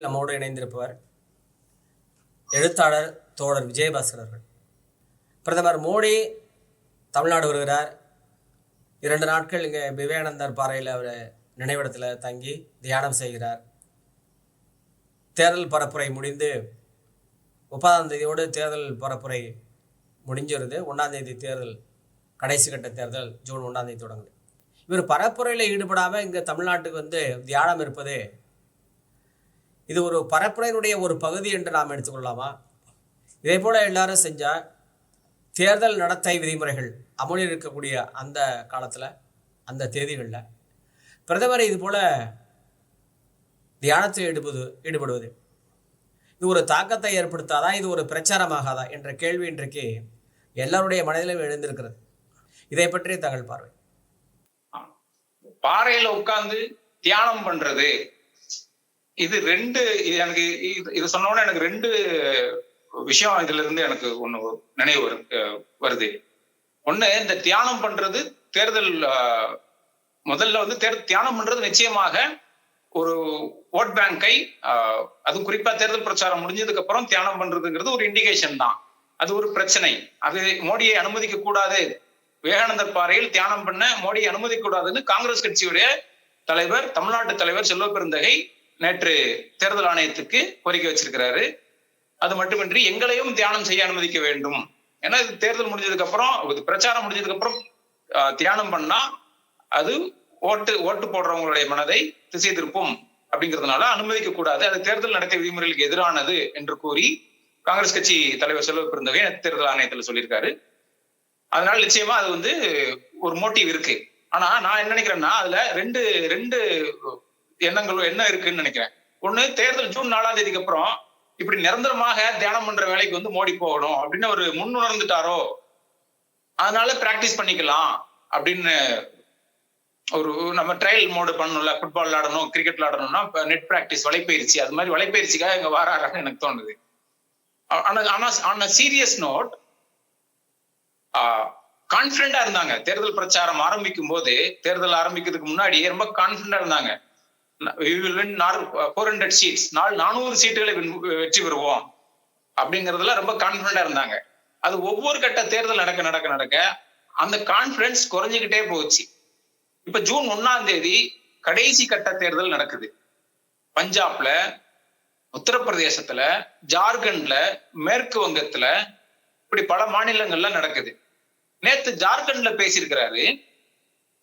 நம்மோடு இணைந்திருப்பவர் எழுத்தாளர் தோழர் விஜயபாஸ்கர் அவர்கள். பிரதமர் மோடி தமிழ்நாடு வருகிறார். இரண்டு நாட்கள் இங்கே விவேகானந்தர் பாறையில் அவர் நினைவிடத்தில் தங்கி தியானம் செய்கிறார். தேர்தல் பரப்புரை முடிந்து முப்பதாம் தேதியோடு தேர்தல் பரப்புரை முடிஞ்சிருது. ஒன்றாம் தேதி தேர்தல் கடைசி கட்ட தேர்தல் ஜூன் ஒன்றாம் தேதி தொடங்குது. இவர் பரப்புரையில் ஈடுபடாமல் இங்கே தமிழ்நாட்டுக்கு வந்து தியானம் இருப்பது இது ஒரு பரப்புரையினுடைய ஒரு பகுதி என்று நாம் எடுத்துக்கொள்ளலாமா? இதே போல் எல்லாரும் செஞ்சால் தேர்தல் நடத்தை விதிமுறைகள் அமலில் இருக்கக்கூடிய அந்த காலத்தில் அந்த தேதிகளில் பிரதமர் இது போல் தியானத்தில் ஈடுபது ஈடுபடுவது. இது ஒரு தாக்கத்தை ஏற்படுத்தாதா? இது ஒரு பிரச்சாரமாகாதா? என்ற கேள்வி இன்றைக்கு எல்லாருடைய மனதிலும் எழுந்திருக்கிறது. இதை பற்றி தகவல் பார்வை. பாறையில உட்கார்ந்து தியானம் பண்றது. இது ரெண்டு இது எனக்கு இது- இது சொன்ன எனக்கு ரெண்டு விஷயம் இதுல இருந்து எனக்கு ஒண்ணு நினைவு வரு வருது. ஒண்ணு இந்த தியானம் பண்றது தேர்தல் முதல்ல வந்து தேர் தியானம் பண்றது நிச்சயமாக ஒரு ஓட் பேங்கை அது குறிப்பா தேர்தல் பிரச்சாரம் முடிஞ்சதுக்கு அப்புறம் தியானம் பண்றதுங்கிறது ஒரு இண்டிகேஷன் தான். அது ஒரு பிரச்சனை. அது மோடியை அனுமதிக்க கூடாது. விவேகானந்தர் பாறையில் தியானம் பண்ண மோடியை அனுமதிக்க கூடாதுன்னு காங்கிரஸ் கட்சியுடைய தலைவர் தமிழ்நாட்டு தலைவர் செல்வ பெருந்தகை நேற்று தேர்தல் ஆணையத்துக்கு கோரிக்கை வச்சிருக்கிறாரு. அது மட்டுமின்றி எங்களையும் தியானம் செய்ய அனுமதிக்க வேண்டும். ஏன்னா இது தேர்தல் முடிஞ்சதுக்கு அப்புறம் பிரச்சாரம் முடிஞ்சதுக்கு அப்புறம் தியானம் பண்ணா அது ஓட்டு ஓட்டு போடுறவங்களுடைய மனதை திசை திருப்பும் அப்படிங்கிறதுனால அனுமதிக்க கூடாது. அது தேர்தல் நடத்தை விதிமுறைகளுக்கு எதிரானது என்று கூறி காங்கிரஸ் கட்சி தலைவர் செல்வ பெருந்தகை தேர்தல் ஆணையத்தில் சொல்லியிருக்காரு. அதனால நிச்சயமா அது வந்து ஒரு மோட்டிவ் இருக்கு. ஆனா நான் என்ன நினைக்கிறேன்னா அதுல ரெண்டு ரெண்டு எண்ணங்களும் என்ன இருக்குன்னு நினைக்கிறேன். ஒண்ணு தேர்தல் ஜூன் நாலாம் தேதிக்கு அப்புறம் இப்படி நிரந்தரமாக தியானம் பண்ற வேலைக்கு வந்து மோடி போகணும் அப்படின்னு ஒரு முன்னுணர்ந்துட்டாரோ? அதனால பிராக்டிஸ் பண்ணிக்கலாம் அப்படின்னு ஒரு நம்ம ட்ரையல் மோடு பண்ணணும்ல ஃபுட்பால் விளாடணும் கிரிக்கெட் விளாடணும்னா நெட் பிராக்டிஸ் வலைப்பயிற்சி அது மாதிரி வலைப்பயிற்சிக்காக இங்க வராறான்னு எனக்கு தோணுது. ஆனா ஆனா ஆன் சீரியஸ் நோட் கான்பிடண்டா இருந்தாங்க. தேர்தல் பிரச்சாரம் ஆரம்பிக்கும் போது தேர்தல் ஆரம்பிக்கிறதுக்கு முன்னாடி ரொம்ப கான்பிடண்டா இருந்தாங்க. ஃபோர் ஹண்ட்ரட் சீட்ஸ் நாலு நானூறு சீட்டுகளை வெற்றி பெறுவோம். அப்படிங்கறதுல ரொம்ப கான்பிடண்டா இருந்தாங்க. அது ஒவ்வொரு கட்ட தேர்தல் நடக்க நடக்க நடக்க அந்த கான்பிடன்ஸ் குறைஞ்சுக்கிட்டே போச்சு. இப்ப ஜூன் ஒன்னாம் தேதி கடைசி கட்ட தேர்தல் நடக்குது. பஞ்சாப்ல உத்தரப்பிரதேசத்துல ஜார்க்கண்ட்ல மேற்கு வங்கத்துல இப்படி பல மாநிலங்கள்ல நடக்குது. நேத்து ஜார்க்கண்ட்ல பேசியிருக்கிறாரு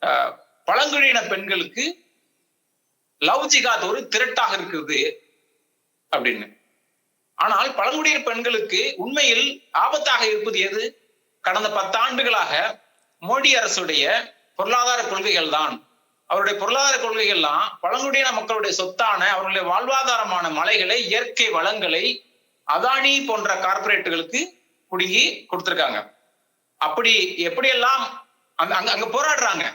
ஆஹ், பழங்குடியின பெண்களுக்கு லவ் ஜிகாத் ஒரு திரட்டாக இருக்குது அப்படின்னு. ஆனால் பழங்குடியின பெண்களுக்கு உண்மையில் ஆபத்தாக இருப்பது எது? கடந்த பத்தாண்டுகளாக மோடி அரசுடைய பொருளாதார கொள்கைகள் தான். அவருடைய பொருளாதார கொள்கைகள்லாம் பழங்குடியின மக்களுடைய சொத்தான அவர்களுடைய வாழ்வாதாரமான மலைகளை இயற்கை வளங்களை அதானி போன்ற கார்ப்பரேட்டுகளுக்கு குடுங்கி கொடுத்திருக்காங்க. அப்படி எப்படியெல்லாம் அங்க அங்க போராடுறாங்க?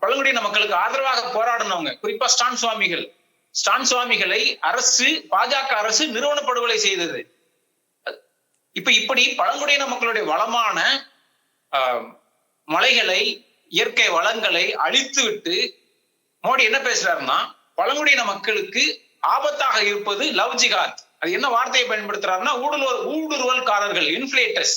பழங்குடியின மக்களுக்கு ஆதரவாக போராடினவங்க குறிப்பா ஸ்டான் சுவாமிகள். ஸ்டான் சுவாமிகளை அரசு பாஜக அரசு நிறுவன படுகொலை செய்தது. இப்ப இப்படி பழங்குடியின மக்களுடைய வளமான ஆஹ், மலைகளை இயற்கை வளங்களை அழித்து விட்டு மோடி என்ன பேசுறாருன்னா பழங்குடியின மக்களுக்கு ஆபத்தாக இருப்பது லவ் ஜிகாத் அது என்ன வார்த்தையை பயன்படுத்துறாருன்னா ஊடுருவல் ஊடுருவல்காரர்கள் இன்ஃபிளேட்டர்ஸ்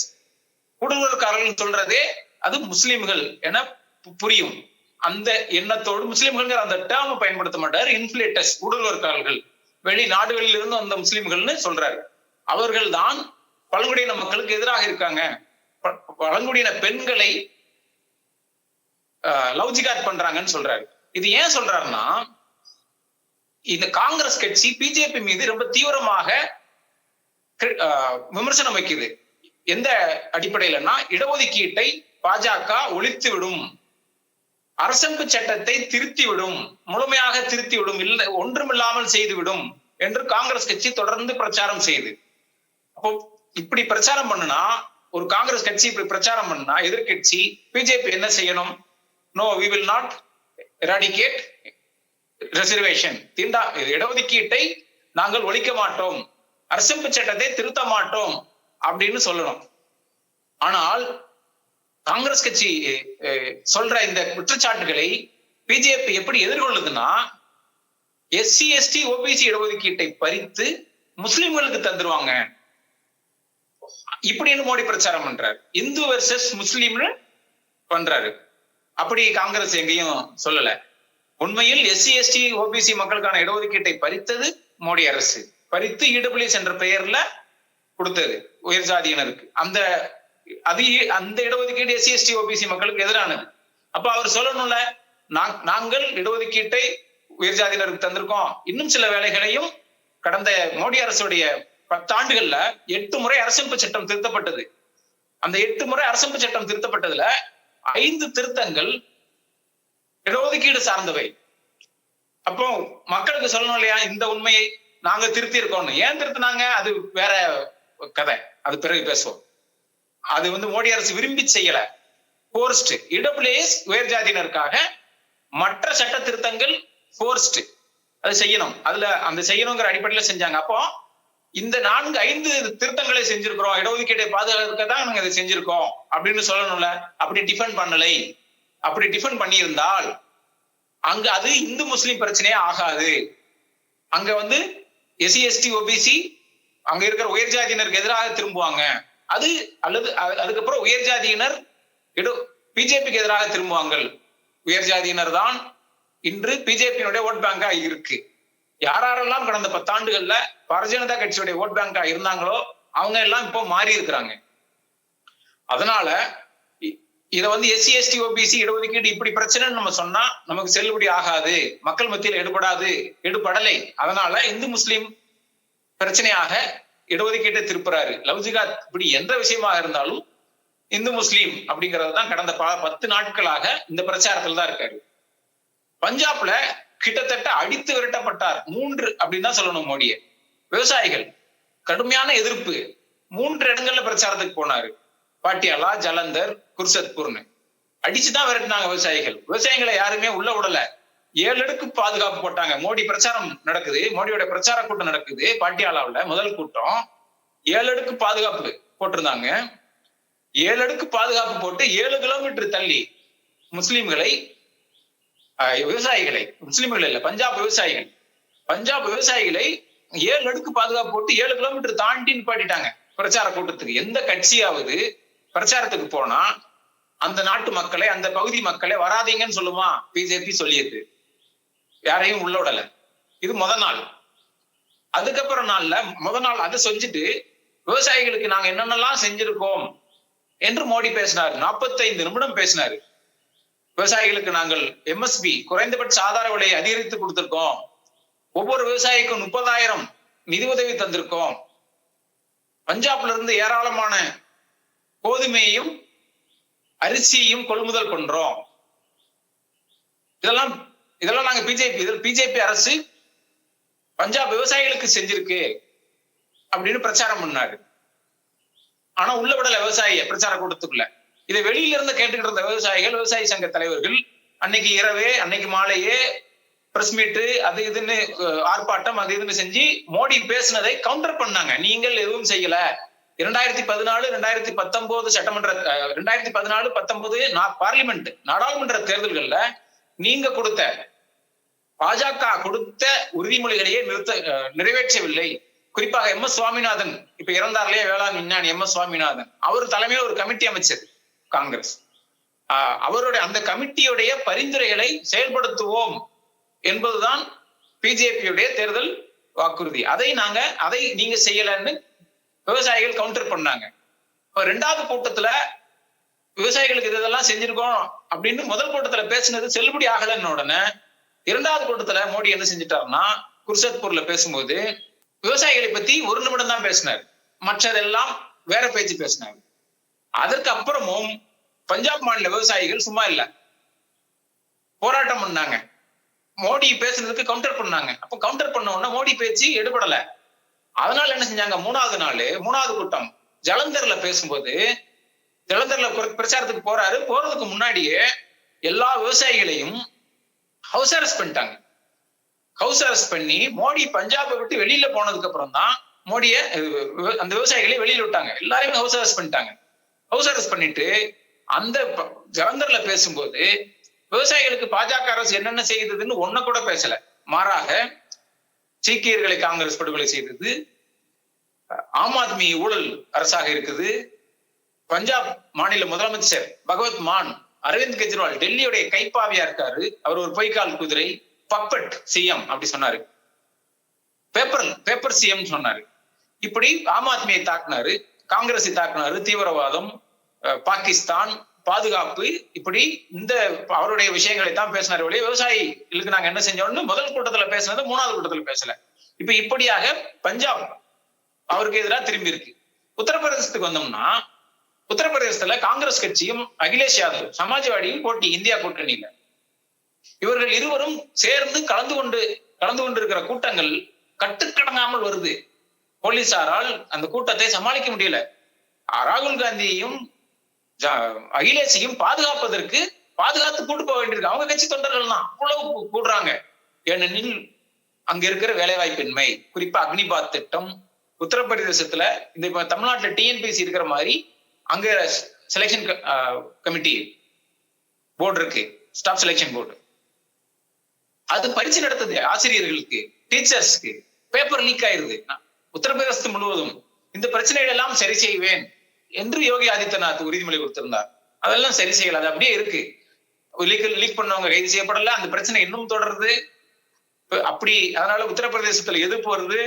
ஊடுருவல்காரர்கள் சொல்றதே அது முஸ்லிம்கள் என பு- புரியும். அந்த எண்ணத்தோடு முஸ்லிம்கள் அந்த டேர்ம் பயன்படுத்த மாட்டார். இன்ஃபிளேட்டர்ஸ் ஊடுருவல்காரர்கள் வெளி நாடுகளில் இருந்து வந்த முஸ்லிம்கள்னு சொல்றாரு. அவர்கள் தான் பழங்குடியின மக்களுக்கு எதிராக இருக்காங்க. ப- பழங்குடியின பெண்களை லவ் ஜிகாட் பண்றாங்கன்னு சொல்றாரு. இது ஏன் சொல்றாருன்னா இந்த காங்கிரஸ் கட்சி பிஜேபி மீது ரொம்ப தீவிரமாக கிரி- ஆஹ் விமர்சனம் வைக்குது. எந்த அடிப்படையிலன்னா இடஒதுக்கீட்டை பாஜக ஒழித்து விடும் அரசமைப்பு சட்டத்தை திருத்திவிடும் முழுமையாக திருத்திவிடும் இல்லை ஒன்றுமில்லாமல் செய்துவிடும் என்று காங்கிரஸ் கட்சி தொடர்ந்து பிரச்சாரம் செய்து. அப்போ இப்படி பிரச்சாரம் பண்ணுனா ஒரு காங்கிரஸ் கட்சி இப்படி பிரச்சாரம் பண்ணா எதிர்க்கட்சி பிஜேபி என்ன செய்யணும்? No we will not eradicate reservation தீண்டா இடஒதுக்கீட்டை நாங்கள் ஒழிக்க மாட்டோம். அரசமைப்பு சட்டத்தை திருத்த மாட்டோம் அப்படின்னு சொல்லணும். ஆனால் காங்கிரஸ் கட்சி சொல்ற இந்த குற்றச்சாட்டுகளை பிஜேபி எப்படி எதிர்கொள்ளுதுன்னா எஸ்சி எஸ்டி ஓபிசி இடஒதுக்கீட்டை பறித்து முஸ்லிம்களுக்கு தந்துருவாங்க. இப்படின்னு மோடி பிரச்சாரம் பண்றாரு? இந்து வர்சஸ் முஸ்லீம்னு பண்றாரு. அப்படி காங்கிரஸ் எங்கேயும் சொல்லல. உண்மையில் எஸ்சி எஸ்டி ஓபிசி மக்களுக்கான இடஒதுக்கீட்டை பறித்தது மோடி அரசு. பறித்து இடபிள்யூஎஸ் என்ற பெயர்ல கொடுத்தது உயர் ஜாதியினருக்கு. அந்த அது அந்த இடஒதுக்கீடு எஸ்சி எஸ்டி ஓபிசி மக்களுக்கு எதிரானது. அப்ப அவர் சொல்லணும்ல நாங்கள் இடஒதுக்கீட்டை உயர் ஜாதியினருக்கு தந்திருக்கோம். இன்னும் சில வேலைகளையும் கடந்த மோடி அரசுடைய பத்தாண்டுகள்ல எட்டு முறை அரசமைப்பு சட்டம் திருத்தப்பட்டது. அந்த எட்டு முறை அரசமைப்பு சட்டம் திருத்தப்பட்டதுல ஐந்து திருத்தங்கள் இடஒதுக்கீடு சார்ந்தவை. அப்போ மக்களுக்கு சொல்லணும் இல்லையா இந்த உண்மையை நாங்க திருத்தி இருக்கோம்னு ஏன் திருத்தினாங்க? அது வேற கதை. அது பிறகு பேசுவோம். அது வந்து மோடி அரசு விரும்பி செய்யல. போர்ஸ்ட் இடபிளேஸ் உயர் ஜாதியினருக்காக மற்ற சட்ட திருத்தங்கள் போர்ஸ்ட் அது செய்யணும். அதுல அந்த செய்யணுங்கிற அடிப்படையில செஞ்சாங்க. அப்போ இந்த நான்கு ஐந்து திருத்தங்களை செஞ்சிருக்கிறோம். இடஒதுக்கீட்டை பாதுகாக்க தான் நாங்க இதை செஞ்சிருக்கோம். அப்படின்னு சொல்லணும்ல. அப்படி டிஃபன் பண்ணலை. அப்படி டிஃபன் பண்ணியிருந்தால் அங்க அது இந்து முஸ்லிம் பிரச்சனையே ஆகாது. அங்க வந்து எஸ்சி எஸ்டி ஓபிசி அங்க இருக்கிற உயர் ஜாதியினருக்கு எதிராக திரும்புவாங்க. அது அல்லது அதுக்கப்புறம் உயர் ஜாதியினர் பிஜேபிக்கு எதிராக திரும்புவாங்கள். உயர் ஜாதியினர் தான் இன்று பிஜேபியினுடைய ஓட் பேங்கா இருக்கு. யாரெல்லாம் கடந்த பத்தாண்டுகள்ல பாரதிய ஜனதா கட்சியுடைய ஓட் பேங்கா இருந்தாங்களோ அவங்க எல்லாம் இப்போ மாறி இருக்கிறாங்க. அதனால இ- இத வந்து எஸ்சி எஸ்டி ஓபிசி இடஒதுக்கீடு இப்படி பிரச்சனைன்னு நம்ம சொன்னா நமக்கு செல்லுபடி ஆகாது. மக்கள் மத்தியில் எடுபடாது எடுபடலை. அதனால இந்து முஸ்லீம் பிரச்சனையாக இடஒதுக்கீட்டை திருப்புறாரு. லவ்ஜிகாத் இப்படி எந்த விஷயமாக இருந்தாலும் இந்து முஸ்லீம் அப்படிங்கிறது தான் கடந்த ப பத்து நாட்களாக இந்த பிரச்சாரத்துல தான் இருக்காரு. பஞ்சாப்ல கிட்டத்தட்ட அடித்து விரட்டப்பட்டார் மூன்று அப்படின்னு தான் சொல்லணும் மோடியை. விவசாயிகள் கடுமையான எதிர்ப்பு. மூன்று இடங்கள்ல பிரச்சாரத்துக்கு போனாரு. பாட்டியாலா ஜலந்தர் குர்சத்பூர்னு. அடிச்சுதான் விரட்டினாங்க விவசாயிகள். விவசாயிகளை யாருமே உள்ள விடல. ஏழு அடுக்கு பாதுகாப்பு போட்டாங்க. மோடி பிரச்சாரம் நடக்குது. மோடியோட பிரச்சார கூட்டம் நடக்குது. பாட்டியாலாவில் முதல் கூட்டம். ஏழு அடுக்கு பாதுகாப்பு போட்டிருந்தாங்க. ஏழு அடுக்கு பாதுகாப்பு போட்டு ஏழு கிலோமீட்டர் தள்ளி முஸ்லிம்களை விவசாயிகளை முஸ்லிம்கள் இல்ல பஞ்சாப் விவசாயிகள். பஞ்சாப் விவசாயிகளை ஏழு அடுக்கு பாதுகாப்பு போட்டு ஏழு கிலோமீட்டர் தாண்டி நிப்பாட்டிட்டாங்க. பிரச்சார கூட்டத்துக்கு எந்த கட்சியாவது பிரச்சாரத்துக்கு போனா அந்த நாட்டு மக்களை அந்த பகுதி மக்களை வராதீங்கன்னு சொல்லுமா? பிஜேபி சொல்லியது யாரையும் உள்ள விடல இது முத நாள். அதுக்கப்புறம் நாள்ல முத நாள் அதை செஞ்சுட்டு விவசாயிகளுக்கு நாங்க என்னென்னலாம் செஞ்சிருக்கோம் என்று மோடி பேசினார். 45 நிமிடம் பேசினாரு. விவசாயிகளுக்கு நாங்கள் எம்எஸ்பி குறைந்தபட்ச ஆதார விலையை அதிகரித்து கொடுத்திருக்கோம். ஒவ்வொரு விவசாயிக்கும் முப்பதாயிரம் நிதி உதவி தந்திருக்கோம். பஞ்சாப்ல இருந்து ஏராளமான கோதுமையையும் அரிசியையும் கொள்முதல் பண்றோம். இதெல்லாம் இதெல்லாம் நாங்க பிஜேபி பிஜேபி அரசு பஞ்சாப் விவசாயிகளுக்கு செஞ்சிருக்கு அப்படின்னு பிரச்சாரம் பண்ணாரு. ஆனா உள்ள விடல விவசாயிய பிரச்சார கூட்டத்துக்குள்ள. இதை வெளியில இருந்து கேட்டுக்கிட்டு இருந்த விவசாயிகள் விவசாயி சங்க தலைவர்கள் அன்னைக்கு இரவே அன்னைக்கு மாலையே பிரஸ் மீட்டு அது இதுன்னு ஆர்ப்பாட்டம் அது இதுன்னு செஞ்சு மோடி பேசுனதை கவுண்டர் பண்ணாங்க. நீங்கள் எதுவும் செய்யல. இரண்டாயிரத்தி பதினாலு ரெண்டாயிரத்தி பத்தொன்பது சட்டமன்ற ரெண்டாயிரத்தி பதினாலு பத்தொன்பது பார்லிமெண்ட் நாடாளுமன்ற தேர்தல்கள்ல நீங்க கொடுத்த பாஜக கொடுத்த உறுதிமொழிகளையே நிறுத்த நிறைவேற்றவில்லை. குறிப்பாக எம் எஸ் சுவாமிநாதன் இப்ப இறந்தார்லயே வேளாண் விஞ்ஞானி எம் எஸ் சுவாமிநாதன். அவர் தலைமையில ஒரு கமிட்டி அமைச்சது காங்கிரஸ். ஆஹ் அவருடைய அந்த கமிட்டியுடைய பரிந்துரைகளை செயல்படுத்துவோம் என்பதுதான் பிஜேபியுடைய தேர்தல் வாக்குறுதி. அதை நாங்க அதை நீங்க செய்யலன்னு விவசாயிகள் கவுண்டர் பண்ணாங்க. இப்ப ரெண்டாவது கூட்டத்துல விவசாயிகளுக்கு இதெல்லாம் செஞ்சிருக்கோம் அப்படின்னு முதல் கூட்டத்துல பேசினது செல்லுபடி ஆகலன்னு உடனே இரண்டாவது கூட்டத்துல மோடி என்ன செஞ்சிட்டாருன்னா குர்சத்பூர்ல பேசும்போது விவசாயிகளை பத்தி ஒரு நிமிடம் தான் பேசினார். மற்றதெல்லாம் வேற பேச்சு பேசினார். அதற்கு அப்புறமும் பஞ்சாப் மாநில விவசாயிகள் சும்மா இல்ல. போராட்டம் பண்ணாங்க. மோடி பேசுனதுக்கு கவுண்டர் பண்ணாங்க. அப்ப கவுண்டர் பண்ண உடனே மோடி பேச்சு எடுபடல. அதனால என்ன செஞ்சாங்க? மூணாவது நாள் மூணாவது கூட்டம். ஜலந்தர்ல பேசும்போது ஜலந்தர்ல பிரச்சாரத்துக்கு போறாரு. போறதுக்கு முன்னாடியே எல்லா விவசாயிகளையும் ஹவுஸ் அரெஸ்ட் பண்ணிட்டாங்க. ஹவுஸ் அரெஸ்ட் பண்ணி மோடி பஞ்சாபை விட்டு வெளியில போனதுக்கு அப்புறம் தான் மோடிய விவ- அந்த விவசாயிகளை வெளியில விட்டாங்க. எல்லாரையும் ஹவுஸ் அரெஸ்ட் பண்ணிட்டாங்க. ஹவுஸ் அரெஸ்ட் பண்ணிட்டு அந்த ப- ஜலந்தர்ல பேசும்போது விவசாயிகளுக்கு பாஜக அரசு என்னென்ன செய்ததுன்னு ஒன்ன கூட பேசல. மாறாக சீக்கியர்களை காங்கிரஸ் படுகொலை செய்தது ஆம் ஆத்மி ஊழல் அரசாக இருக்குது. பஞ்சாப் மாநில முதலமைச்சர் பகவத் மான் அரவிந்த் கெஜ்ரிவால் டெல்லியுடைய கைப்பாவியா இருக்காரு. அவர் ஒரு பொய்க்கால் குதிரை பப்பட் சிஎம் அப்படி சொன்னாரு. பேப்பர் பேப்பர் சிஎம் சொன்னாரு. இப்படி ஆம் ஆத்மியை தாக்குனாரு காங்கிரஸை தாக்குனாரு தீவிரவாதம் அஹ், பாகிஸ்தான் பாதுகாப்பு இப்படி இந்த அவருடைய விஷயங்களை தான் பேசினார் ஒழிய விவசாயிகளுக்கு நாங்க என்ன செஞ்சோம்னு முதல் கூட்டத்துல பேசினது மூணாவது கூட்டத்துல பேசல. இப்ப இப்படியாக பஞ்சாப் அவருக்கு எதிராக திரும்பி இருக்கு. உத்தரப்பிரதேசத்துக்கு வந்தோம்னா உத்தரப்பிரதேசத்துல காங்கிரஸ் கட்சியும் அகிலேஷ் யாதவ் சமாஜ்வாடியும் போட்டி இந்தியா கூட்டணியில. இவர்கள் இருவரும் சேர்ந்து கலந்து கொண்டு கலந்து கொண்டிருக்கிற கூட்டங்கள் கட்டுக்கடங்காமல் வருது. போலீசாரால் அந்த கூட்டத்தை சமாளிக்க முடியல. ராகுல் காந்தியையும் அகிலேஷையும் பாதுகாப்பதற்கு பாதுகாத்து கூட்டு போக வேண்டியிருக்கு. அவங்க கட்சி தொண்டர்கள் தான். அவ்வளவு கூடுறாங்க. ஏனெனில் அங்க இருக்கிற வேலைவாய்ப்பின்மை குறிப்பா அக்னிபாத் திட்டம் உத்தரப்பிரதேசத்துல இந்த இப்ப தமிழ்நாட்டுல டிஎன்பிசி இருக்கிற மாதிரி அங்க செலெக்ஷன் கமிட்டி போர்டு இருக்கு. ஸ்டாஃப் செலெக்ஷன் போர்டு அது பரிசு நடத்துது ஆசிரியர்களுக்கு டீச்சர்ஸ்க்கு பேப்பர் லீக் ஆயிருது. உத்தரப்பிரதேசத்து முழுவதும் இந்த பிரச்சனைகள் எல்லாம் சரி செய்வேன் என்று யோகி ஆதித்யநாத் உறுதிமொழி கொடுத்திருந்தார். அதெல்லாம் சரி செய்யல. அது அப்படியே இருக்கு. லீக் லீக் பண்ணவங்க கைது செய்யப்படல. அந்த பிரச்சனை இன்னும் தொடருது. அப்படி அதனால உத்தரப்பிரதேசத்துல எதிர்ப்பு வருது.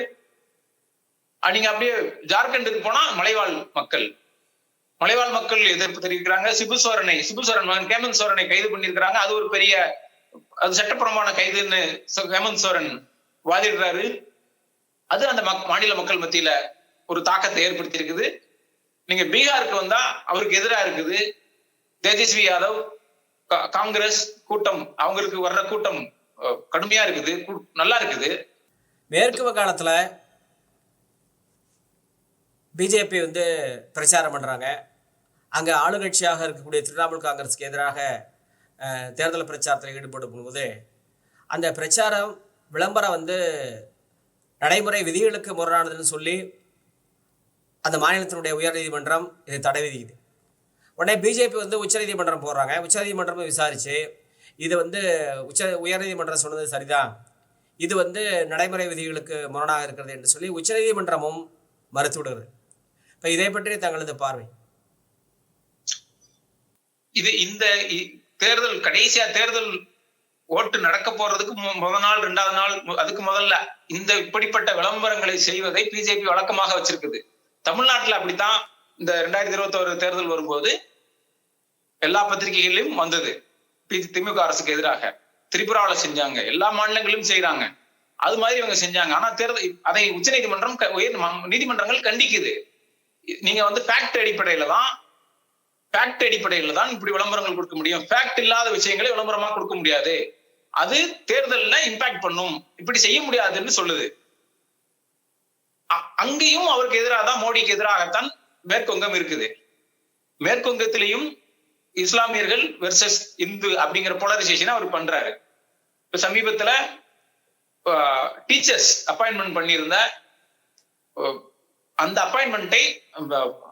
நீங்க அப்படியே ஜார்க்கண்டுக்கு போனா மலைவாழ் மக்கள் மலைவாழ் மக்கள் எதிர்ப்பு தெரிவிக்கிறாங்க. சிபு சோரனை சிபு சோரன் மகன் கேமந்த் சோரனை கைது பண்ணியிருக்கிறாங்க. அது ஒரு பெரிய அது சட்டப்பூர்வமான கைதுன்னு சோ- ஹேமந்த் சோரன் வாதிடுறாரு. அது அந்த மக்- மாநில மக்கள் மத்தியில ஒரு தாக்கத்தை ஏற்படுத்தி இருக்குது நீங்க பீகாருக்கு வந்தா அவருக்கு எதிராக இருக்குது. தேஜஸ்வி யாதவ் கா- காங்கிரஸ் கூட்டம் அவங்களுக்கு வர்ற கூட்டம் கடுமையா இருக்குது. கூ- நல்லா இருக்குது. மேற்கு வங்காளத்தில் பிஜேபி வந்து பிரச்சாரம் பண்ணுறாங்க அங்கே ஆளுங்கட்சியாக இருக்கக்கூடிய திரிணாமுல் காங்கிரஸுக்கு எதிராக தேர்தல் பிரச்சாரத்தில் ஈடுபடும் போது அந்த பிரச்சாரம் விளம்பரம் வந்து நடைமுறை விதிகளுக்கு முரணானதுன்னு சொல்லி அந்த மாநிலத்தினுடைய உயர்நீதிமன்றம் இதை தடை விதிக்குது. உடனே பிஜேபி வந்து உச்சநீதிமன்றம் போடுறாங்க. உச்சநீதிமன்றமும் விசாரித்து இது வந்து உச்ச உயர்நீதிமன்றம் சொன்னது சரிதான். இது வந்து நடைமுறை விதிகளுக்கு முரணாக இருக்கிறது என்று சொல்லி உச்சநீதிமன்றமும் மறுத்து விடுகிறது. இப்போ இதை பற்றி தங்களது பார்வை. இது இந்த இ- தேர்தல் கடைசியா தேர்தல் ஓட்டு நடக்க போறதுக்கு மு- முதல் நாள் ரெண்டாவது நாள் மு- அதுக்கு முதல்ல இந்த இப்படிப்பட்ட விளம்பரங்களை செய்வதை பிஜேபி வழக்கமாக வச்சிருக்குது. தமிழ்நாட்டில் அப்படித்தான் இந்த ரெண்டாயிரத்தி இருபத்தோரு தேர்தல் வரும்போது எல்லா பத்திரிகைகளிலும் வந்தது. திமுக அரசுக்கு எதிராக. திரிபுராவில் செஞ்சாங்க. எல்லா மாநிலங்களிலும் செய்யறாங்க அது மாதிரி இவங்க செஞ்சாங்க. ஆனா தேர்தல் அதை உச்சநீதிமன்றம் நீதிமன்றம் உயர் ம- நீதிமன்றங்கள் கண்டிக்குது. நீங்க வந்து ஃபேக்ட் அடிப்படையில தான் ஃபேக்ட் அடிப்படையில் தான் இப்படி விளம்பரங்கள் கொடுக்க முடியும். ஃபேக்ட் இல்லாத விஷயங்களை விளம்பரமா கொடுக்க முடியாது. அது தேர்தல்ல இம்பாக்ட் பண்ணும். இப்படி செய்ய முடியாதுன்னு சொல்லுது. அங்கேயும் அவருக்கு எதிராக தான் மோடிக்கு எதிராகத்தான் மேற்கொங்கம் இருக்குது. மேற்கொங்கத்திலையும் இஸ்லாமியர்கள் வெர்சஸ் இந்து அப்படிங்கிற போலரைசேஷன் அவர் பண்றாரு. இப்ப சமீபத்துல டீச்சர்ஸ் அப்பாயின்மெண்ட் பண்ணியிருந்த அந்த அப்பாயின்மெண்ட்டை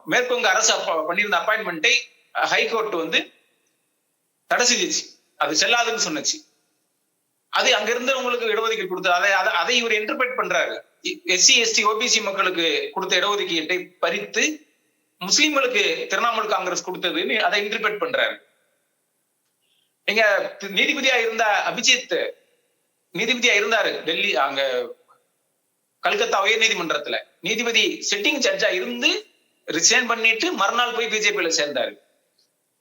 மேற்குவங்க அரசு பண்ணியிருந்த அப்பாயின்மெண்ட்டை ஹைகோர்ட் வந்து தடை செஞ்சிச்சு. அது செல்லாதுன்னு சொன்னச்சு. அது அங்க இருந்தவங்களுக்கு இடஒதுக்கீடு கொடுத்தது அதை அதை- அதை இவர் இன்டர்பிரேட் பண்றாரு. எஸ்சி எஸ்டி ஓபிசி மக்களுக்கு கொடுத்த இடஒதுக்கீட்டை பறித்து முஸ்லீம்களுக்கு திரிணாமுல் காங்கிரஸ் கொடுத்ததுன்னு அதை இன்டர்பிரேட் பண்றாரு. நீங்க நீதிபதியா இருந்த அபிஜித் நீதிபதியா இருந்தாரு டெல்லி அங்க கல்கத்தா உயர் நீதிமன்றத்துல நீதிபதி சிட்டிங் ஜட்ஜா இருந்து ரிசைன் பண்ணிட்டு மறுநாள் போய் பிஜேபியில சேர்ந்தாரு.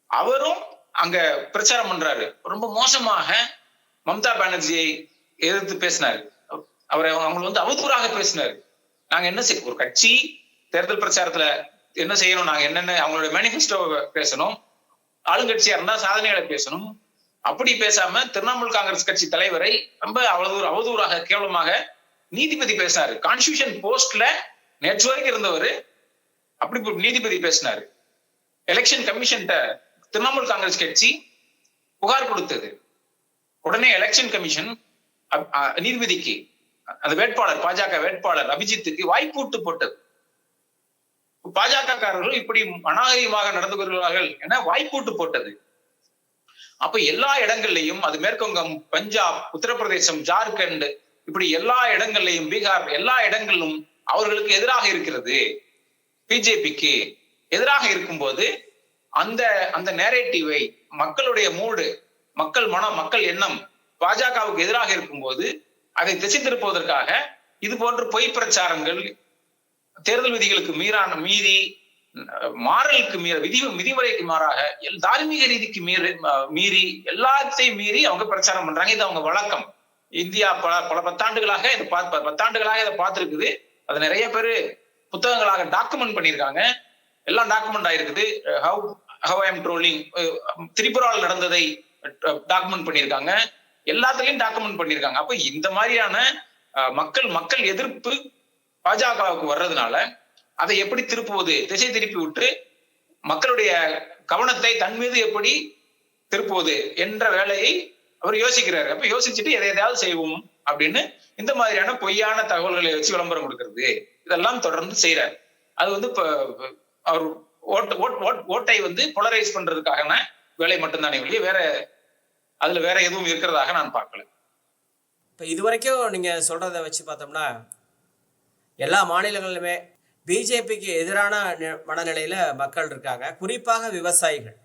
அவரும் அங்க பிரச்சாரம் பண்றாரு. ரொம்ப மோசமாக மம்தா பானர்ஜியை எதிர்த்து பேசினாரு. அவரை அவங்களை வந்து அவதூறாக பேசினாரு. நாங்க என்ன செய்ய ஒரு கட்சி தேர்தல் பிரச்சாரத்துல என்ன செய்யணும் நாங்க என்னென்ன அவங்களோட மேனிஃபெஸ்டோ பேசணும் ஆளுங்கட்சியா இருந்தா சாதனைகளை பேசணும். அப்படி பேசாம திரிணாமுல் காங்கிரஸ் கட்சி தலைவரை ரொம்ப அவதூறு அவதூறாக கேவலமாக நீதிபதி பேசினாரு. கான்ஸ்டியூஷன் போஸ்ட்ல நேற்று வரைக்கும் இருந்தவர் அப்படி நீதிபதி பேசினாரு. எலெக்ஷன் கமிஷன் திரிணாமுல் காங்கிரஸ் கட்சி புகார் கொடுத்தது. உடனே எலெக்ஷன் கமிஷன் நீதிபதிக்கு அந்த வேட்பாளர் பாஜக வேட்பாளர் அபிஜித்துக்கு வாய்ப்பூட்டு போட்டது. பாஜக காரர்கள் இப்படி அநாகரிகமாக நடந்து கொள்கிறார்கள் என வாய்ப்பூட்டு போட்டது. அப்ப எல்லா இடங்கள்லயும் அது மேற்கொங்கம் பஞ்சாப் உத்தரப்பிரதேசம் ஜார்க்கண்ட் இப்படி எல்லா இடங்கள்லயும் பீகார் எல்லா இடங்களிலும் அவர்களுக்கு எதிராக இருக்கிறது. பிஜேபிக்கு எதிராக இருக்கும்போது அந்த அந்த நேரேட்டிவை மக்களுடைய மூடு மக்கள் மனம் மக்கள் எண்ணம் பாஜகவுக்கு எதிராக இருக்கும்போது அதை திசை திருப்புவதற்காக இது போன்ற பொய் பிரச்சாரங்கள் தேர்தல் விதிகளுக்கு மீறான மீறி மாறலுக்கு மீற விதி விதிமுறைக்கு மாறாக எல் தார்மீக ரீதிக்கு மீறி மீறி எல்லாத்தையும் மீறி அவங்க பிரச்சாரம் பண்றாங்க. இது அவங்க வழக்கம். இந்தியா பல பல பத்தாண்டுகளாக இதை பார்த்து பத்தாண்டுகளாக இதை பார்த்துருக்குது. அது நிறைய பேர் புத்தகங்களாக டாக்குமெண்ட் பண்ணியிருக்காங்க. எல்லாம் டாக்குமெண்ட் ஆயிருக்குது. ஹவு ஹவ் ஐம் ட்ரோலிங் திரிபுராவில் நடந்ததை டாக்குமெண்ட் பண்ணியிருக்காங்க. எல்லாத்துலயும் டாக்குமெண்ட் பண்ணியிருக்காங்க. அப்ப இந்த மாதிரியான மக்கள் மக்கள் எதிர்ப்பு பாஜகவுக்கு வர்றதுனால அதை எப்படி திருப்புவது? திசை திருப்பி விட்டு மக்களுடைய கவனத்தை தன் மீது எப்படி திருப்புவது? என்ற வேலையை அவர் யோசிக்கிறாரு. அப்ப யோசிச்சுட்டு எதை எதையாவது செய்வோம் அப்படின்னு இந்த மாதிரியான பொய்யான தகவல்களை வச்சு விளம்பரம் கொடுக்கறது. இதெல்லாம் தொடர்ந்து செய்யறாரு அது வந்து இப்போ அவர் ஓட்டு ஓட்- ஓட்- ஓட்டை வந்து போலரைஸ் பண்றதுக்காக வேலை மட்டும்தானே ஒழிய வேற அதுல வேற எதுவும் இருக்கிறதாக நான் பார்க்கல. இப்போ இதுவரைக்கும் நீங்கள் சொல்கிறத வச்சு பார்த்தோம்னா எல்லா மாநிலங்களிலுமே பிஜேபிக்கு எதிரான மனநிலையில மக்கள் இருக்காங்க. குறிப்பாக விவசாயிகள்.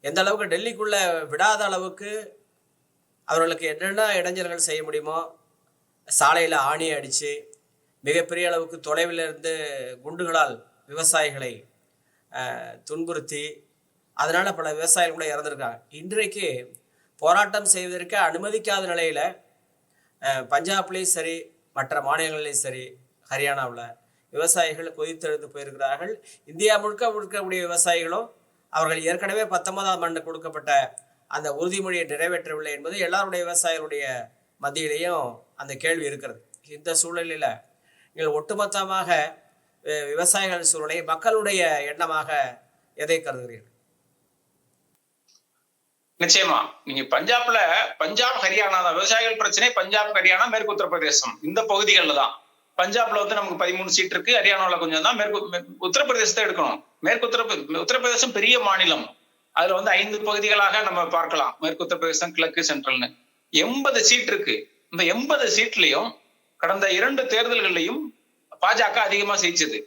எந்த அளவுக்கு டெல்லிக்குள்ளே விடாத அளவுக்கு அவர்களுக்கு என்னென்ன இடைஞ்சல்கள் செய்ய முடியுமோ சாலையில் ஆணி அடித்து மிகப்பெரிய அளவுக்கு தொலைவில் இருந்து குண்டுகளால் விவசாயிகளை துன்புறுத்தி அதனால் பல விவசாயிகள் கூட இறந்துருக்காங்க. இன்றைக்கு போராட்டம் செய்வதற்கு அனுமதிக்காத நிலையில் பஞ்சாப்லேயும் சரி மற்ற மாநிலங்களிலையும் சரி ஹரியானாவில் விவசாயிகள் கொதித்தெழுந்து போயிருக்கிறார்கள். இந்தியா முழுக்க முழுக்கக்கூடிய விவசாயிகளும் அவர்கள் ஏற்கனவே பத்தொன்பதாம் ஆண்டு கொடுக்கப்பட்ட அந்த உறுதிமொழியை நிறைவேற்றவில்லை என்பது எல்லாருடைய விவசாயிகளுடைய மத்தியிலையும் அந்த கேள்வி இருக்கிறது. இந்த சூழலில் நீங்கள் ஒட்டுமொத்தமாக விவசாயிகள் சூழலை மக்களுடைய எண்ணமாக எதை கருதுகிறீர்கள்? நிச்சயமா. நீங்க பஞ்சாப்ல பஞ்சாப் ஹரியானா தான். விவசாயிகள் பிரச்சனை பஞ்சாப் ஹரியானா மேற்கு உத்தரப்பிரதேசம். இந்த பகுதிகளில் தான். பஞ்சாப்ல வந்து நமக்கு பதிமூணு சீட் இருக்கு. ஹரியானாவில் கொஞ்சம் தான் மேற்கு மே- உத்தரப்பிரதேசத்தை எடுக்கணும். மேற்கு உத்தரப்பிர உத்தரப்பிரதேசம் பெரிய மாநிலம். அதுல வந்து ஐந்து பகுதிகளாக நம்ம பார்க்கலாம். மேற்கு உத்தரப்பிரதேசம் கிழக்கு சென்ட்ரல்னு. எண்பது சீட் இருக்கு. இந்த எண்பது சீட்லயும் கடந்த இரண்டு தேர்தல்கள்லையும் பாஜக அதிகமா ஜெயிச்சது.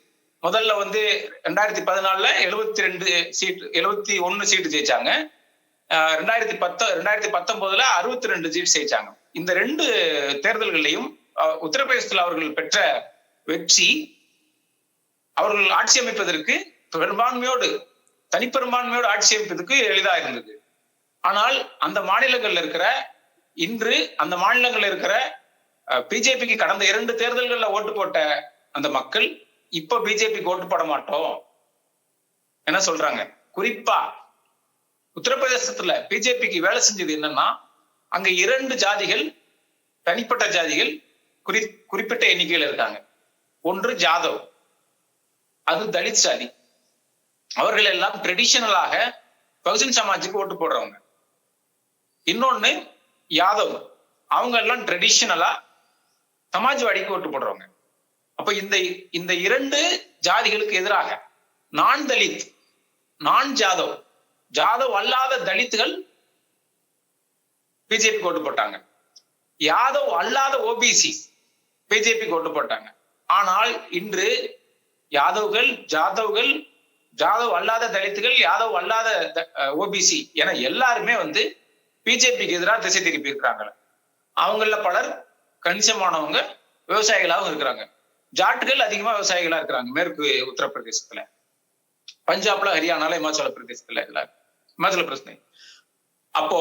முதல்ல வந்து ரெண்டாயிரத்தி பதினாலுல எழுபத்தி ரெண்டு சீட் எழுபத்தி ஒன்னு சீட்டு ஜெயிச்சாங்க. ரெண்டாயிரத்தி பத்த ரெண்டாயிரத்தி பத்தொன்பதுல அறுபத்தி ரெண்டு சீட் ஜெயிச்சாங்க. இந்த ரெண்டு தேர்தல்கள்லையும் உத்தரப்பிரதேசத்தில் அவர்கள் பெற்ற வெற்றி அவர்கள் ஆட்சி அமைப்பதற்கு பெரும்பான்மையோடு தனிப்பெரும்பான்மையோடு ஆட்சி அமைப்பதற்கு எளிதா இருந்தது. ஆனால் அந்த மாநிலங்கள்ல இருக்கிற இன்று அந்த மாநிலங்கள்ல இருக்கிற பிஜேபிக்கு கடந்த இரண்டு தேர்தல்கள்ல ஓட்டு போட்ட அந்த மக்கள் இப்ப பிஜேபிக்கு ஓட்டு போட மாட்டோம். என்ன சொல்றாங்க? குறிப்பா உத்தரப்பிரதேசத்துல பிஜேபிக்கு வேலை செஞ்சது என்னன்னா அங்க இரண்டு ஜாதிகள் தனிப்பட்ட ஜாதிகள் குறி குறிப்பிட்ட எண்ணிக்கையில் இருக்காங்க. ஒன்று ஜாதவ் அது தலித் ஜாதி. அவர்கள் எல்லாம் ட்ரெடிஷனலாக பகுஜன் சமாஜுக்கு ஓட்டு போடுறவங்க. இன்னொன்னு யாதவ் அவங்க எல்லாம் ட்ரெடிஷனலா சமாஜ்வாடிக்கு ஓட்டு போடுறவங்க. அப்ப இந்த இந்த இரண்டு ஜாதிகளுக்கு எதிராக நான் தலித் நான் ஜாதவ் ஜாதவ் அல்லாத தலித்துகள் பிஜேபி ஓட்டு போட்டாங்க. யாதவ் அல்லாத ஓபிசி பிஜேபி ஓட்டு போட்டாங்க. ஆனால் இன்று யாதவ்கள் ஜாதவ்கள் ஜாதவ் அல்லாத தலித்துகள் யாதவ் அல்லாத ஓபிசி என எல்லாருமே வந்து பிஜேபிக்கு எதிராக திசை திருப்பி இருக்கிறாங்க. அவங்கள பலர் கணிசமானவங்க விவசாயிகளாகவும் இருக்கிறாங்க. ஜாட்டுகள் அதிகமா விவசாயிகளா இருக்கிறாங்க மேற்கு உத்தரப்பிரதேசத்துல. பஞ்சாப்ல ஹரியானால இமாச்சல பிரதேசத்துல எல்லாரும் இமாச்சல பிரதேச அப்போ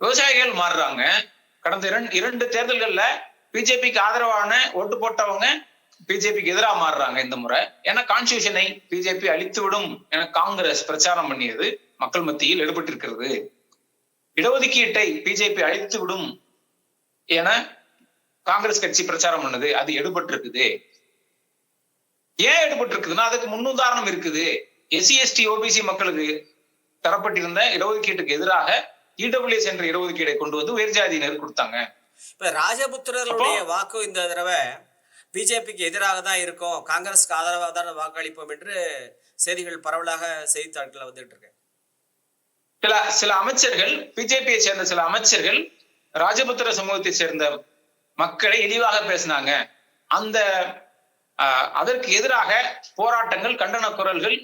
விவசாயிகள் மாறுறாங்க. கடந்த இரண்டு இரண்டு தேர்தல்கள்ல பிஜேபிக்கு ஆதரவான ஓட்டு போட்டவங்க பிஜேபிக்கு எதிராக மாறுறாங்க இந்த முறை. ஏன்னா கான்ஸ்டியூஷனை பிஜேபி அழித்து விடும் என காங்கிரஸ் பிரச்சாரம் பண்ணியது மக்கள் மத்தியில் எடுபட்டிருக்கிறது. இடஒதுக்கீட்டை பிஜேபி அழித்து விடும் என காங்கிரஸ் கட்சி பிரச்சாரம் பண்ணது. அது எடுபட்டு இருக்குது ஏன் எடுபட்டு இருக்குதுன்னா அதுக்கு முன்னுதாரணம் இருக்குது. எஸ்சி எஸ்டி ஓபிசி மக்களுக்கு தரப்பட்டிருந்த இடஒதுக்கீட்டுக்கு எதிராக இடபிள்யூஎஸ் என்ற இடஒதுக்கீடை கொண்டு வந்து உயர் ஜாதியினர் கொடுத்தாங்க. இப்ப ராஜபுத்திரர்களுடைய வாக்கு இந்த தடவை பிஜேபிக்கு எதிராக தான் இருக்கும் காங்கிரஸ்க்கு ஆதரவாக தான் வாக்களிப்போம் என்று செய்திகள் பரவலாக செய்தித்தாள்களில் வந்துட்டு இருக்கு. சில சில அமைச்சர்கள் பிஜேபியை சேர்ந்த சில அமைச்சர்கள் ராஜபுத்திர சமூகத்தை சேர்ந்த மக்களை இழிவாக பேசினாங்க. அந்த அதற்கு எதிராக போராட்டங்கள் கண்டன குரல்கள்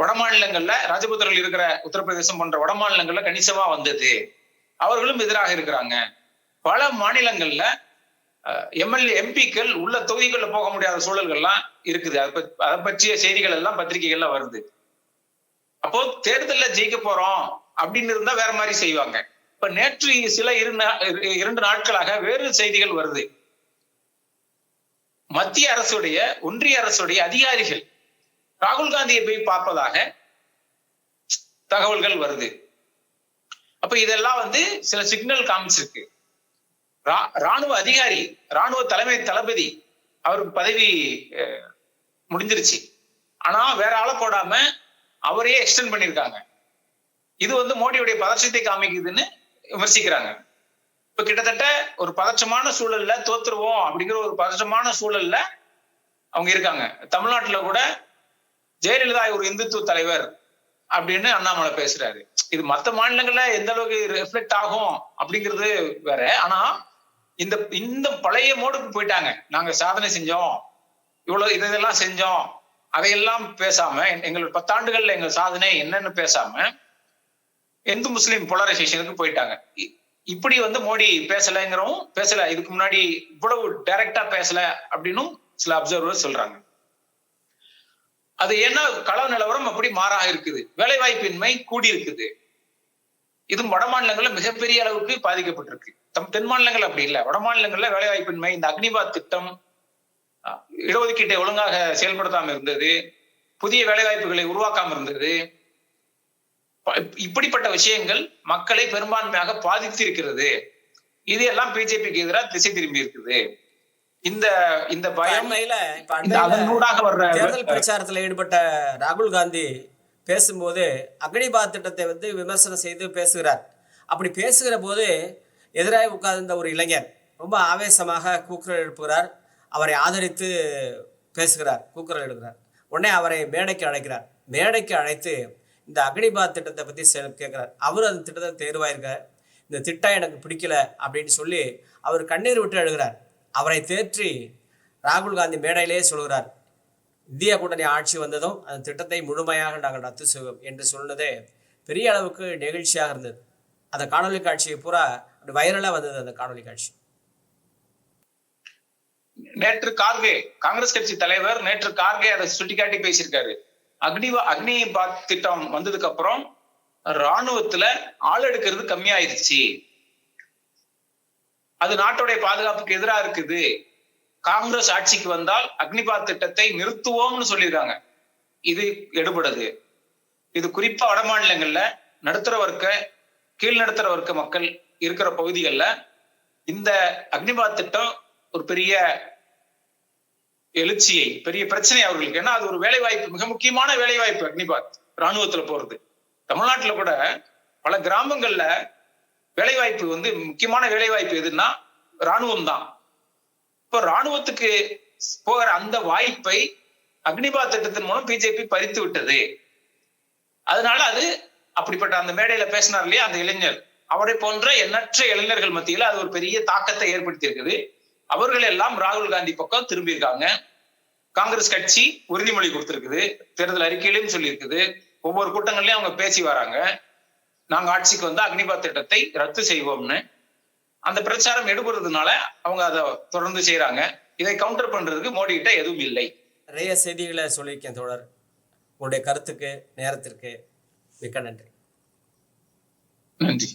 வட மாநிலங்கள்ல ராஜபுத்திரர்கள் இருக்கிற உத்தரப்பிரதேசம் போன்ற வட மாநிலங்கள்ல கணிசமா வந்தது. அவர்களும் எதிராக இருக்கிறாங்க. பல மாநிலங்கள்ல எம்எல்ஏ எம்பிக்கள் உள்ள தொகுதிகளில் போக முடியாத சூழல்கள்லாம் இருக்குது. அதை பற்றிய செய்திகள் எல்லாம் பத்திரிகைகள்ல வருது. அப்போ தேர்தல்ல ஜெயிக்க போறோம் அப்படின்னு இருந்தா வேற மாதிரி செய்வாங்க. இப்ப நேற்று சில இரு நா- இரண்டு நாட்களாக வேறு செய்திகள் வருது. மத்திய அரசுடைய ஒன்றிய அரசுடைய அதிகாரிகள் ராகுல் காந்தியை போய் பார்ப்பதாக தகவல்கள் வருது. அப்ப இதெல்லாம் வந்து சில சிக்னல் காமிச்சிருக்கு. ராணுவ அதிகாரி ராணுவ தலைமை தளபதி அவருக்கு பதவி முடிஞ்சிருச்சு. ஆனா வேற ஆளை போடாம அவரையே எக்ஸ்டெண்ட் பண்ணியிருக்காங்க. இது வந்து மோடியுடைய பதற்றத்தை காமிக்குதுன்னு விமர்சிக்கிறாங்க. இப்ப கிட்டத்தட்ட ஒரு பதற்றமான சூழல்ல தோத்துருவோம் அப்படிங்கிற ஒரு பதற்றமான சூழல்ல அவங்க இருக்காங்க. தமிழ்நாட்டுல கூட ஜெயலலிதா ஒரு இந்துத்துவ தலைவர் அப்படின்னு அண்ணாமலை பேசுறாரு. இது மத்த மாநிலங்கள்ல எந்த அளவுக்கு ரெஃப்ளெக்ட் ஆகும் அப்படிங்கிறது வேற. ஆனா இந்த இந்த பழைய மோடுக்கு போயிட்டாங்க. நாங்க சாதனை செஞ்சோம். இவ்வளவு இது இதெல்லாம் செஞ்சோம். அதையெல்லாம் பேசாம எங்க- எங்களோட பத்தாண்டுகள்ல எங்க சாதனை என்னன்னு பேசாம இந்து முஸ்லீம் போலரைசேஷனுக்கு போயிட்டாங்க. இ- இப்படி வந்து மோடி பேசலைங்கிறவும் பேசல. இதுக்கு முன்னாடி இவ்வளவு டைரக்டா பேசல அப்படின்னும் சில அப்சர்வர் சொல்றாங்க. அது என்ன கள நிலவரம் அப்படி மாறாக இருக்குது. வேலை வாய்ப்பின்மை கூடி இருக்குது இது வட மாநிலங்கள்ல மிகப்பெரிய அளவுக்கு பாதிக்கப்பட்டிருக்கு. தம் தென் மாநிலங்கள் அப்படி இல்லை. வட மாநிலங்கள்ல வேலை வாய்ப்பின்மை இந்த அக்னிபாத் திட்டம் இடஒதுக்கீட்டை ஒழுங்காக செயல்படுத்தாம இருந்தது புதிய வேலை வாய்ப்புகளை உருவாக்காம இருந்தது. இப்படிப்பட்ட விஷயங்கள் மக்களை பெரும்பான்மையாக பாதித்திருக்கிறது. இது எல்லாம் பிஜேபிக்கு எதிராக திசை திரும்பி இருக்குது. இந்த இந்த பயம் அண்மையில இப்ப இந்த அண்மையில அதனூடாக வர்ற தேர்தல் பிரச்சாரத்தில் ஈடுபட்ட ராகுல் காந்தி பேசும்போது அக்னிபாத் திட்டத்தை வந்து விமர்சனம் செய்து பேசுகிறார். அப்படி பேசுகிற போது எதிராக உட்கார்ந்த ஒரு இளைஞர் ரொம்ப ஆவேசமாக கூக்குரல் எழுப்புகிறார். அவரை ஆதரித்து பேசுகிறார் கூக்குரல் எழுதுகிறார் உடனே அவரை மேடைக்கு அழைக்கிறார். மேடைக்கு அழைத்து இந்த அக்னிபாத் திட்டத்தை பற்றி கேட்குறார். அவர் அந்த திட்டத்தை தேர்வாயிருக்கார். இந்த திட்டம் எனக்கு பிடிக்கல அப்படின்னு சொல்லி அவர் கண்ணீர் விட்டு எழுகிறார் அவரை தேற்றி ராகுல் காந்தி மேடையிலேயே சொல்கிறார். இந்திய கூட்டணி ஆட்சி வந்ததும் அந்த திட்டத்தை முழுமையாக நாங்கள் ரத்து செய்வோம் என்று சொன்னதே பெரிய அளவுக்கு நெகிழ்ச்சியாக இருந்தது. அந்த காணொலி காட்சியை பூரா அப்படி வைரலாக வந்தது அந்த காணொலி காட்சி. நேற்று கார்கே காங்கிரஸ் கட்சி தலைவர் நேற்று கார்கே அதை சுட்டிக்காட்டி பேசியிருக்காரு. அக்னி அக்னி பாத் திட்டம் வந்ததுக்கு அப்புறம் ராணுவத்துல ஆள் எடுக்கிறது கம்மியாயிருச்சு. அது நாட்டுடைய பாதுகாப்புக்கு எதிரா இருக்குது. காங்கிரஸ் ஆட்சிக்கு வந்தால் அக்னிபாத் திட்டத்தை நிறுத்துவோம்னு சொல்லியிருக்காங்க. இது எடுபடுது. இது குறிப்பா வட மாநிலங்கள்ல நடுத்தர வர்க்க கீழ் நடுத்தர வர்க்க மக்கள் இருக்கிற பகுதிகளில் இந்த அக்னிபாத் திட்டம் ஒரு பெரிய எழுச்சியை பெரிய பிரச்சனை அவர்களுக்கு. ஏன்னா அது ஒரு வேலை வாய்ப்பு மிக முக்கியமான வேலை வாய்ப்பு அக்னிபாத் ராணுவத்துல போறது. தமிழ்நாட்டுல கூட பல கிராமங்கள்ல வேலை வாய்ப்பு வந்து முக்கியமான வேலை வாய்ப்பு எதுன்னா ராணுவம் தான் இப்போ ராணுவத்துக்கு போகிற அந்த வாய்ப்பை அக்னிபாத் திட்டத்தின் மூலம் பிஜேபி பறித்து விட்டது. அதனால அது அப்படிப்பட்ட அந்த மேடையில பேசினார் இல்லையா அந்த இளைஞர். அவரை போன்ற எண்ணற்ற இளைஞர்கள் மத்தியில அது ஒரு பெரிய தாக்கத்தை ஏற்படுத்தி இருக்குது அவர்கள் எல்லாம் ராகுல் காந்தி பக்கம் திரும்பி இருக்காங்க காங்கிரஸ் கட்சி உறுதிமொழி கொடுத்திருக்குது. தேர்தல் அறிக்கையிலையும் சொல்லியிருக்குது. ஒவ்வொரு கூட்டங்கள்லயும் அவங்க பேசி வராங்க. நாங்க ஆட்சிக்கு வந்து அக்னிபாத் திட்டத்தை ரத்து செய்வோம்னு. அந்த பிரச்சாரம் எடுபடுறதுனால அவங்க அதை தொடர்ந்து செய்யறாங்க இதை கவுண்டர் பண்றதுக்கு மோடி கிட்ட எதுவும் இல்லை. நிறைய செய்திகளை சொல்லியிருக்கேன் தோழர். உங்களுடைய கருத்துக்கு நேரத்திற்கு மிக்க நன்றி. நன்றி.